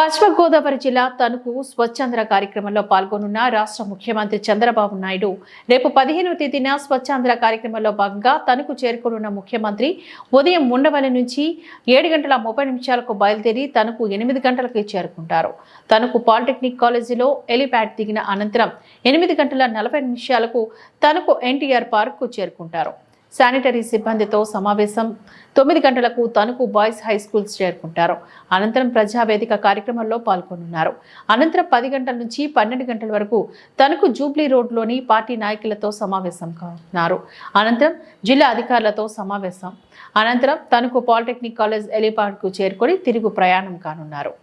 పశ్చిమ గోదావరి జిల్లా తణుకు స్వచ్ఛాంధ్ర కార్యక్రమంలో పాల్గొనున్న రాష్ట్ర ముఖ్యమంత్రి చంద్రబాబు నాయుడు. రేపు పదిహేనవ తేదీన స్వచ్ఛాంధ్ర కార్యక్రమంలో భాగంగా తణుకు చేరుకోనున్న ముఖ్యమంత్రి ఉదయం ఉండవల్లి నుంచి ఏడు గంటల ముప్పై నిమిషాలకు బయలుదేరి తణుకు ఎనిమిది గంటలకు చేరుకుంటారు. తణుకు పాలిటెక్నిక్ కాలేజీలో ఎలిప్యాడ్ దిగిన అనంతరం ఎనిమిది గంటల నలభై నిమిషాలకు తణుకు ఎన్టీఆర్ పార్క్కు చేరుకుంటారు. శానిటరీ సిబ్బందితో సమావేశం. తొమ్మిది గంటలకు తణుకు బాయ్స్ హై స్కూల్స్ చేరుకుంటారు. అనంతరం ప్రజావేదిక కార్యక్రమంలో పాల్గొనున్నారు. అనంతరం పది గంటల నుంచి పన్నెండు గంటల వరకు తణుకు జూబ్లీ రోడ్లోని పార్టీ నాయకులతో సమావేశం కానున్నారు. అనంతరం జిల్లా అధికారులతో సమావేశం. అనంతరం తణుకు పాలిటెక్నిక్ కాలేజ్ ఎలిపాడ్కు చేరుకొని తిరుగు ప్రయాణం కానున్నారు.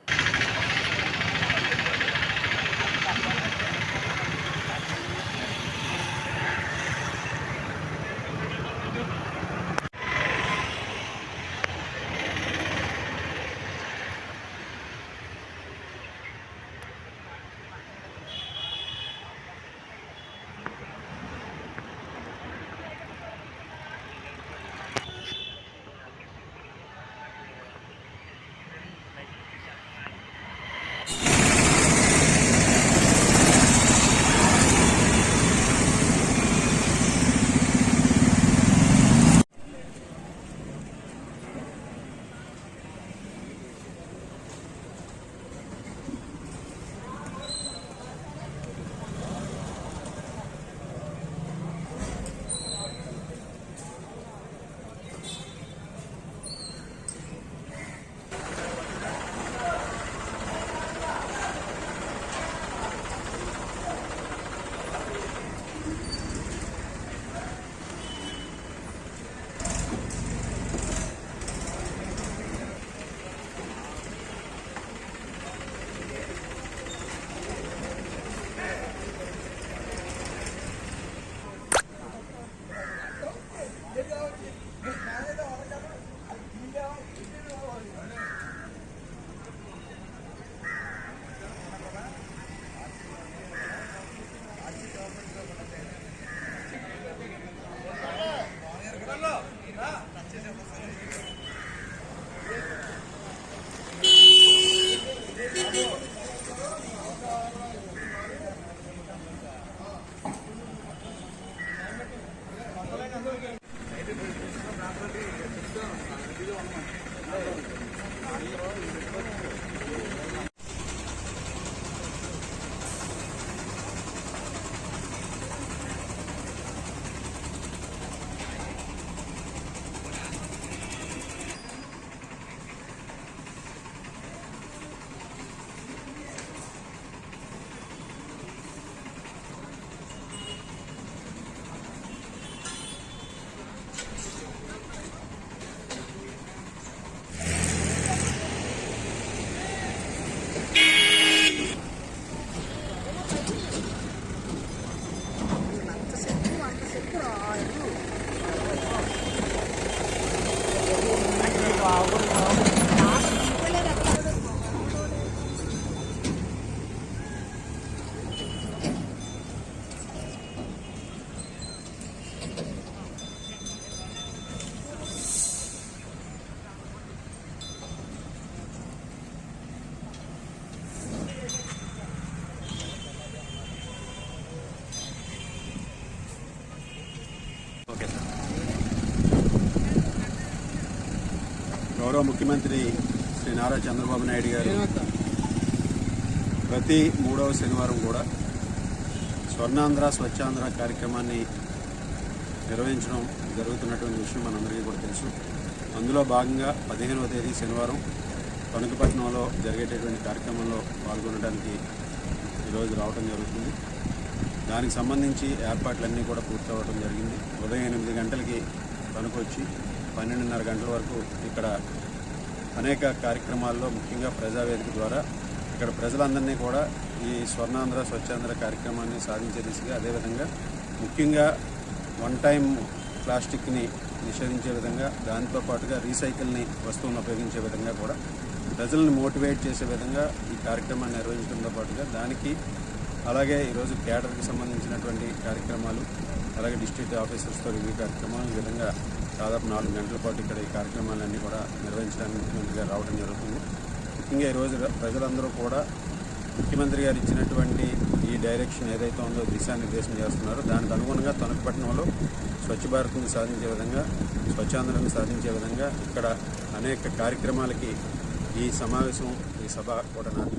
ఇది అమ్మ గౌరవ ముఖ్యమంత్రి శ్రీ నారా చంద్రబాబు నాయుడు గారు ప్రతి మూడవ శనివారం కూడా స్వర్ణాంధ్ర స్వచ్ఛాంధ్ర కార్యక్రమాన్ని నిర్వహించడం జరుగుతున్నటువంటి విషయం మనందరికీ కూడా తెలుసు. అందులో భాగంగా పదిహేనవ తేదీ శనివారం తణుకుపట్నంలో జరిగేటటువంటి కార్యక్రమంలో పాల్గొనడానికి ఈరోజు రావడం జరుగుతుంది. దానికి సంబంధించి ఏర్పాట్లన్నీ కూడా పూర్తవడం జరిగింది. ఉదయం ఎనిమిది గంటలకి కనుకొచ్చి పన్నెండున్నర గంటల వరకు ఇక్కడ అనేక కార్యక్రమాల్లో ముఖ్యంగా ప్రజావేదిక ద్వారా ఇక్కడ ప్రజలందరినీ కూడా ఈ స్వర్ణాంధ్ర స్వచ్ఛాంధ్ర కార్యక్రమాన్ని సాధించే దిశగా అదేవిధంగా ముఖ్యంగా వన్ టైం ప్లాస్టిక్ని నిషేధించే విధంగా దానితో పాటుగా రీసైకిల్ని వస్తువులను ఉపయోగించే విధంగా కూడా ప్రజలను మోటివేట్ చేసే విధంగా ఈ కార్యక్రమాన్ని నిర్వహించడంతో పాటుగా దానికి అలాగే ఈరోజు క్యాడర్కి సంబంధించినటువంటి కార్యక్రమాలు అలాగే డిస్ట్రిక్ట్ ఆఫీసర్స్తో రివ్యూ కార్యక్రమాలు ఈ విధంగా దాదాపు నాలుగు గంటల పాటు ఇక్కడ ఈ కార్యక్రమాలన్నీ కూడా నిర్వహించడానికి ముఖ్యమంత్రి గారు రావడం జరుగుతుంది. ముఖ్యంగా ఈరోజు ప్రజలందరూ కూడా ముఖ్యమంత్రి గారు ఇచ్చినటువంటి ఈ డైరెక్షన్ ఏదైతే ఉందో దిశానిర్దేశం చేస్తున్నారో దానికి అనుగుణంగా తణుకు స్వచ్ఛ భారత్ని సాధించే విధంగా స్వచ్ఛాంధ్రాన్ని సాధించే విధంగా ఇక్కడ అనేక కార్యక్రమాలకి ఈ సమావేశం ఈ సభ కూడా నాటి